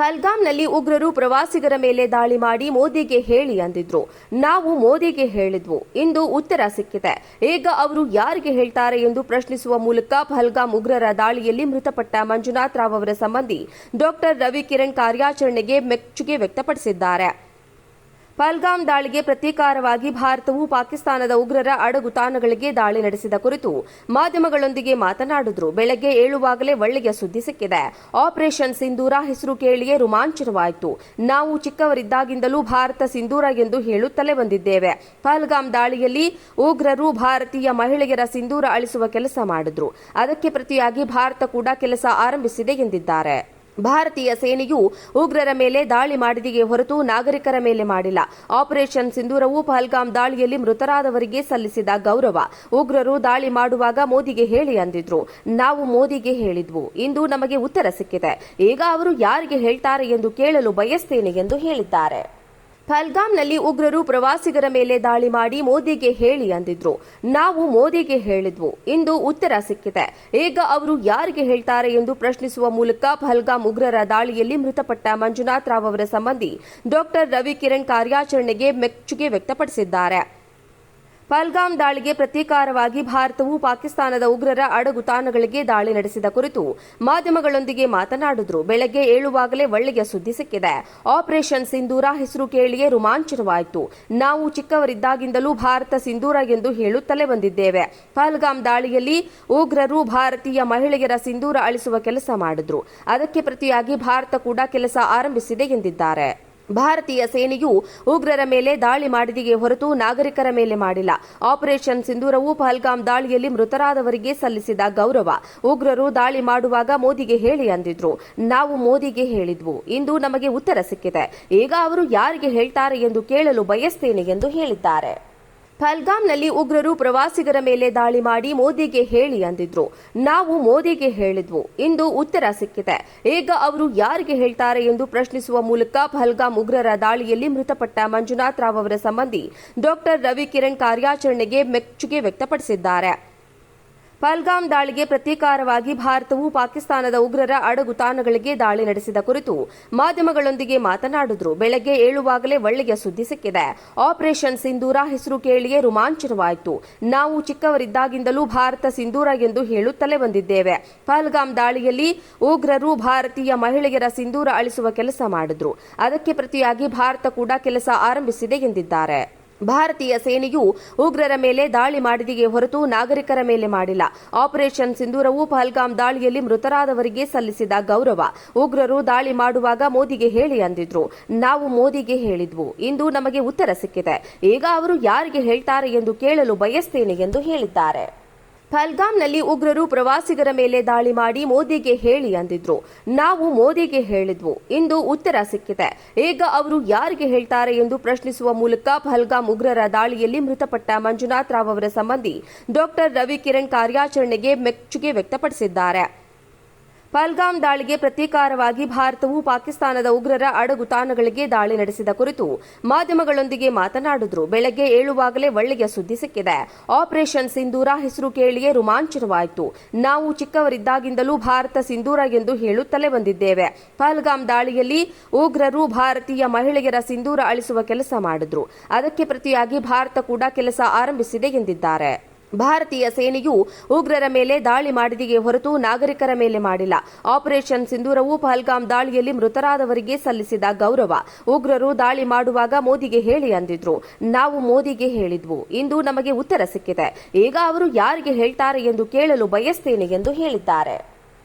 ಪಹಲ್ಗಾಮ್ನಲ್ಲಿ ಉಗ್ರರು ಪ್ರವಾಸಿಗರ ಮೇಲೆ ದಾಳಿ ಮಾಡಿ ಮೋದಿಗೆ ಹೇಳಿ ಅಂದಿದ್ರು. ನಾವು ಮೋದಿಗೆ ಹೇಳಿದ್ವು. ಇಂದು ಉತ್ತರ ಸಿಕ್ಕಿದೆ. ಈಗ ಅವರು ಯಾರಿಗೆ ಹೇಳ್ತಾರೆ ಎಂದು ಪ್ರಶ್ನಿಸುವ ಮೂಲಕ ಪಹಲ್ಗಾಮ್ ಉಗ್ರರ ದಾಳಿಯಲ್ಲಿ ಮೃತಪಟ್ಟ ಮಂಜುನಾಥ್ ರಾವ್ ಅವರ ಸಂಬಂಧಿ ಡಾಕ್ಟರ್ ರವಿ ಕಿರಣ್ ಕಾರ್ಯಾಚರಣೆಗೆ ಮೆಚ್ಚುಗೆ ವ್ಯಕ್ತಪಡಿಸಿದ್ದಾರೆ. ಪಹಲ್ಗಾಮ್ ದಾಳಿಗೆ ಪ್ರತೀಕಾರವಾಗಿ ಭಾರತವು ಪಾಕಿಸ್ತಾನದ ಉಗ್ರರ ಅಡಗುತಾಣಗಳಿಗೆ ದಾಳಿ ನಡೆಸಿದ ಕುರಿತು ಮಾಧ್ಯಮಗಳೊಂದಿಗೆ ಮಾತನಾಡಿದ್ರು. ಬೆಳಗ್ಗೆ ಏಳುವಾಗಲೇ ಒಳ್ಳೆಯ ಸುದ್ದಿ ಸಿಕ್ಕಿದೆ. ಆಪರೇಷನ್ ಸಿಂಧೂರ ಹೆಸರು ಕೇಳಿಯೇ ರೋಮಾಂಚನವಾಯಿತು. ನಾವು ಚಿಕ್ಕವರಿದ್ದಾಗಿಂದಲೂ ಭಾರತ ಸಿಂಧೂರ ಎಂದು ಹೇಳುತ್ತಲೇ ಬಂದಿದ್ದೇವೆ. ಪಹಲ್ಗಾಮ್ ದಾಳಿಯಲ್ಲಿ ಉಗ್ರರು ಭಾರತೀಯ ಮಹಿಳೆಯರ ಸಿಂಧೂರ ಅಳಿಸುವ ಕೆಲಸ ಮಾಡಿದ್ರು. ಅದಕ್ಕೆ ಪ್ರತಿಯಾಗಿ ಭಾರತ ಕೂಡ ಕೆಲಸ ಆರಂಭಿಸಿದೆ ಎಂದಿದ್ದಾರೆ. ಭಾರತೀಯ ಸೇನೆಯು ಉಗ್ರರ ಮೇಲೆ ದಾಳಿ ಮಾಡಿದೆಯೇ ಹೊರತು ನಾಗರಿಕರ ಮೇಲೆ ಮಾಡಿಲ್ಲ. ಆಪರೇಷನ್ ಸಿಂಧೂರವು ಪಹಲ್ಗಾಮ್ ದಾಳಿಯಲ್ಲಿ ಮೃತರಾದವರಿಗೆ ಸಲ್ಲಿಸಿದ ಗೌರವ. ಉಗ್ರರು ದಾಳಿ ಮಾಡುವಾಗ ಮೋದಿಗೆ ಹೇಳಿ ಅಂದಿದ್ರು. ನಾವು ಮೋದಿಗೆ ಹೇಳಿದ್ವು. ಇಂದು ನಮಗೆ ಉತ್ತರ ಸಿಕ್ಕಿದೆ. ಈಗ ಅವರು ಯಾರಿಗೆ ಹೇಳ್ತಾರೆ ಎಂದು ಕೇಳಲು ಬಯಸ್ತೇನೆ ಎಂದು ಹೇಳಿದ್ದಾರೆ. ಪಹಲ್ಗಾಮ್ನಲ್ಲಿ ಉಗ್ರರು ಪ್ರವಾಸಿಗರ ಮೇಲೆ ದಾಳಿ ಮಾಡಿ ಮೋದಿಗೆ ಹೇಳಿ ಅಂದಿದ್ರು. ನಾವು ಮೋದಿಗೆ ಹೇಳಿದ್ವು. ಇಂದು ಉತ್ತರ ಸಿಕ್ಕಿದೆ. ಈಗ ಅವರು ಯಾರಿಗೆ ಹೇಳ್ತಾರೆ ಎಂದು ಪ್ರಶ್ನಿಸುವ ಮೂಲಕ ಪಹಲ್ಗಾಮ್ ಉಗ್ರರ ದಾಳಿಯಲ್ಲಿ ಮೃತಪಟ್ಟ ಮಂಜುನಾಥ್ ರಾವ್ ಅವರ ಸಂಬಂಧಿ ಡಾಕ್ಟರ್ ರವಿ ಕಿರಣ್ ಕಾರ್ಯಾಚರಣೆಗೆ ಮೆಚ್ಚುಗೆ ವ್ಯಕ್ತಪಡಿಸಿದ್ದಾರೆ. ಪಹಲ್ಗಾಮ್ ದಾಳಿಗೆ ಪ್ರತೀಕಾರವಾಗಿ ಭಾರತವು ಪಾಕಿಸ್ತಾನದ ಉಗ್ರರ ಅಡಗುತಾಣಗಳಿಗೆ ದಾಳಿ ನಡೆಸಿದ ಕುರಿತು ಮಾಧ್ಯಮಗಳೊಂದಿಗೆ ಮಾತನಾಡಿದ್ರು. ಬೆಳಗ್ಗೆ ಏಳುವಾಗಲೇ ಒಳ್ಳೆಯ ಸುದ್ದಿ ಸಿಕ್ಕಿದೆ. ಆಪರೇಷನ್ ಸಿಂಧೂರ ಹೆಸರು ಕೇಳಿಯೇ ರೋಮಾಂಚನವಾಯಿತು. ನಾವು ಚಿಕ್ಕವರಿದ್ದಾಗಿಂದಲೂ ಭಾರತ ಸಿಂಧೂರ ಎಂದು ಹೇಳುತ್ತಲೇ ಬಂದಿದ್ದೇವೆ. ಪಹಲ್ಗಾಮ್ ದಾಳಿಯಲ್ಲಿ ಉಗ್ರರು ಭಾರತೀಯ ಮಹಿಳೆಯರ ಸಿಂಧೂರ ಅಳಿಸುವ ಕೆಲಸ ಮಾಡಿದ್ರು. ಅದಕ್ಕೆ ಪ್ರತಿಯಾಗಿ ಭಾರತ ಕೂಡ ಕೆಲಸ ಆರಂಭಿಸಿದೆ ಎಂದಿದ್ದಾರೆ. ಭಾರತೀಯ ಸೇನೆಯು ಉಗ್ರರ ಮೇಲೆ ದಾಳಿ ಮಾಡಿದೆಯೇ ಹೊರತು ನಾಗರಿಕರ ಮೇಲೆ ಮಾಡಿಲ್ಲ. ಆಪರೇಷನ್ ಸಿಂಧೂರವು ಪಹಲ್ಗಾಮ್ ದಾಳಿಯಲ್ಲಿ ಮೃತರಾದವರಿಗೆ ಸಲ್ಲಿಸಿದ ಗೌರವ. ಉಗ್ರರು ದಾಳಿ ಮಾಡುವಾಗ ಮೋದಿಗೆ ಹೇಳಿ ಅಂದಿದ್ರು. ನಾವು ಮೋದಿಗೆ ಹೇಳಿದ್ವು. ಇಂದು ನಮಗೆ ಉತ್ತರ ಸಿಕ್ಕಿದೆ. ಈಗ ಅವರು ಯಾರಿಗೆ ಹೇಳ್ತಾರೆ ಎಂದು ಕೇಳಲು ಬಯಸ್ತೇನೆ ಎಂದು ಹೇಳಿದ್ದಾರೆ. ಪಹಲ್ಗಾಮ್ನಲ್ಲಿ ಉಗ್ರರು ಪ್ರವಾಸಿಗರ ಮೇಲೆ ದಾಳಿ ಮಾಡಿ ಮೋದಿಗೆ ಹೇಳಿ ಅಂದಿದ್ರು. ನಾವು ಮೋದಿಗೆ ಹೇಳಿದ್ವು. ಇಂದು ಉತ್ತರ ಸಿಕ್ಕಿದೆ. ಈಗ ಅವರು ಯಾರಿಗೆ ಹೇಳ್ತಾರೆ ಎಂದು ಪ್ರಶ್ನಿಸುವ ಮೂಲಕ ಪಹಲ್ಗಾಮ್ ಉಗ್ರರ ದಾಳಿಯಲ್ಲಿ ಮೃತಪಟ್ಟ ಮಂಜುನಾಥ್ ರಾವ್ ಅವರ ಸಂಬಂಧಿ ಡಾಕ್ಟರ್ ರವಿ ಕಿರಣ್ ಕಾರ್ಯಾಚರಣೆಗೆ ಮೆಚ್ಚುಗೆ ವ್ಯಕ್ತಪಡಿಸಿದ್ದಾರೆ. ಪಹಲ್ಗಾಮ್ ದಾಳಿಗೆ ಪ್ರತೀಕಾರವಾಗಿ ಭಾರತವು ಪಾಕಿಸ್ತಾನದ ಉಗ್ರರ ಅಡಗುತಾಣಗಳಿಗೆ ದಾಳಿ ನಡೆಸಿದ ಕುರಿತು ಮಾಧ್ಯಮಗಳೊಂದಿಗೆ ಮಾತನಾಡಿದ್ರು. ಬೆಳಗ್ಗೆ ಏಳುವಾಗಲೇ ಒಳ್ಳೆಯ ಸುದ್ದಿ ಸಿಕ್ಕಿದೆ. ಆಪರೇಷನ್ ಸಿಂಧೂರ ಹೆಸರು ಕೇಳಿಯೇ ರೋಮಾಂಚನವಾಯಿತು. ನಾವು ಚಿಕ್ಕವರಿದ್ದಾಗಿಂದಲೂ ಭಾರತ ಸಿಂಧೂರ ಎಂದು ಹೇಳುತ್ತಲೇ ಬಂದಿದ್ದೇವೆ. ಪಹಲ್ಗಾಮ್ ದಾಳಿಯಲ್ಲಿ ಉಗ್ರರು ಭಾರತೀಯ ಮಹಿಳೆಯರ ಸಿಂಧೂರ ಅಳಿಸುವ ಕೆಲಸ ಮಾಡಿದ್ರು. ಅದಕ್ಕೆ ಪ್ರತಿಯಾಗಿ ಭಾರತ ಕೂಡ ಕೆಲಸ ಆರಂಭಿಸಿದೆ ಎಂದಿದ್ದಾರೆ. ಭಾರತೀಯ ಸೇನೆಯು ಉಗ್ರರ ಮೇಲೆ ದಾಳಿ ಮಾಡಿದೆಯೇ ಹೊರತು ನಾಗರಿಕರ ಮೇಲೆ ಮಾಡಿಲ್ಲ. ಆಪರೇಷನ್ ಸಿಂಧೂರವು ಪಹಲ್ಗಾಮ್ ದಾಳಿಯಲ್ಲಿ ಮೃತರಾದವರಿಗೆ ಸಲ್ಲಿಸಿದ ಗೌರವ. ಉಗ್ರರು ದಾಳಿ ಮಾಡುವಾಗ ಮೋದಿಗೆ ಹೇಳಿ ಅಂದಿದ್ರು. ನಾವು ಮೋದಿಗೆ ಹೇಳಿದ್ವು. ಇಂದು ನಮಗೆ ಉತ್ತರ ಸಿಕ್ಕಿದೆ. ಈಗ ಅವರು ಯಾರಿಗೆ ಹೇಳ್ತಾರೆ ಎಂದು ಕೇಳಲು ಬಯಸ್ತೇನೆ ಎಂದು ಹೇಳಿದ್ದಾರೆ. ಪಹಲ್ಗಾಮ್ನಲ್ಲಿ ಉಗ್ರರು ಪ್ರವಾಸಿಗರ ಮೇಲೆ ದಾಳಿ ಮಾಡಿ ಮೋದಿಗೆ ಹೇಳಿ ಅಂದಿದ್ರು. ನಾವು ಮೋದಿಗೆ ಹೇಳಿದ್ವು. ಇಂದು ಉತ್ತರ ಸಿಕ್ಕಿದೆ. ಈಗ ಅವರು ಯಾರಿಗೆ ಹೇಳ್ತಾರೆ ಎಂದು ಪ್ರಶ್ನಿಸುವ ಮೂಲಕ ಪಹಲ್ಗಾಮ್ ಉಗ್ರರ ದಾಳಿಯಲ್ಲಿ ಮೃತಪಟ್ಟ ಮಂಜುನಾಥ್ ರಾವ್ ಅವರ ಸಂಬಂಧಿ ಡಾಕ್ಟರ್ ರವಿಕಿರಣ್ ಕಾರ್ಯಾಚರಣೆಗೆ ಮೆಚ್ಚುಗೆ ವ್ಯಕ್ತಪಡಿಸಿದ್ದಾರೆ. ಪಹಲ್ಗಾಮ್ ದಾಳಿಗೆ ಪ್ರತೀಕಾರವಾಗಿ ಭಾರತವು ಪಾಕಿಸ್ತಾನದ ಉಗ್ರರ ಅಡಗುತಾಣಗಳಿಗೆ ದಾಳಿ ನಡೆಸಿದ ಕುರಿತು ಮಾಧ್ಯಮಗಳೊಂದಿಗೆ ಮಾತನಾಡಿದ್ರು. ಬೆಳಗ್ಗೆ ಏಳುವಾಗಲೇ ಒಳ್ಳೆಯ ಸುದ್ದಿ ಸಿಕ್ಕಿದೆ. ಆಪರೇಷನ್ ಸಿಂಧೂರ ಹೆಸರು ಕೇಳಿಯೇ ರೋಮಾಂಚನವಾಯಿತು. ನಾವು ಚಿಕ್ಕವರಿದ್ದಾಗಿಂದಲೂ ಭಾರತ ಸಿಂಧೂರ ಎಂದು ಹೇಳುತ್ತಲೇ ಬಂದಿದ್ದೇವೆ. ಪಲ್ಗಾಮ್ ದಾಳಿಯಲ್ಲಿ ಉಗ್ರರು ಭಾರತೀಯ ಮಹಿಳೆಯರ ಸಿಂಧೂರ ಅಳಿಸುವ ಕೆಲಸ ಮಾಡಿದ್ರು. ಅದಕ್ಕೆ ಪ್ರತಿಯಾಗಿ ಭಾರತ ಕೂಡ ಕೆಲಸ ಆರಂಭಿಸಿದೆ ಎಂದಿದ್ದಾರೆ. ಭಾರತೀಯ ಸೇನೆಯು ಉಗ್ರರ ಮೇಲೆ ದಾಳಿ ಮಾಡಿದೆಯೇ ಹೊರತು ನಾಗರಿಕರ ಮೇಲೆ ಮಾಡಿಲ್ಲ. ಆಪರೇಷನ್ ಸಿಂಧೂರವು ಪಹಲ್ಗಾಮ್ ದಾಳಿಯಲ್ಲಿ ಮೃತರಾದವರಿಗೆ ಸಲ್ಲಿಸಿದ ಗೌರವ. ಉಗ್ರರು ದಾಳಿ ಮಾಡುವಾಗ ಮೋದಿಗೆ ಹೇಳಿ ಅಂದಿದ್ರು. ನಾವು ಮೋದಿಗೆ ಹೇಳಿದ್ವು. ಇಂದು ನಮಗೆ ಉತ್ತರ ಸಿಕ್ಕಿದೆ. ಈಗ ಅವರು ಯಾರಿಗೆ ಹೇಳ್ತಾರೆ ಎಂದು ಕೇಳಲು ಬಯಸ್ತೇನೆ ಎಂದು ಹೇಳಿದ್ದಾರೆ.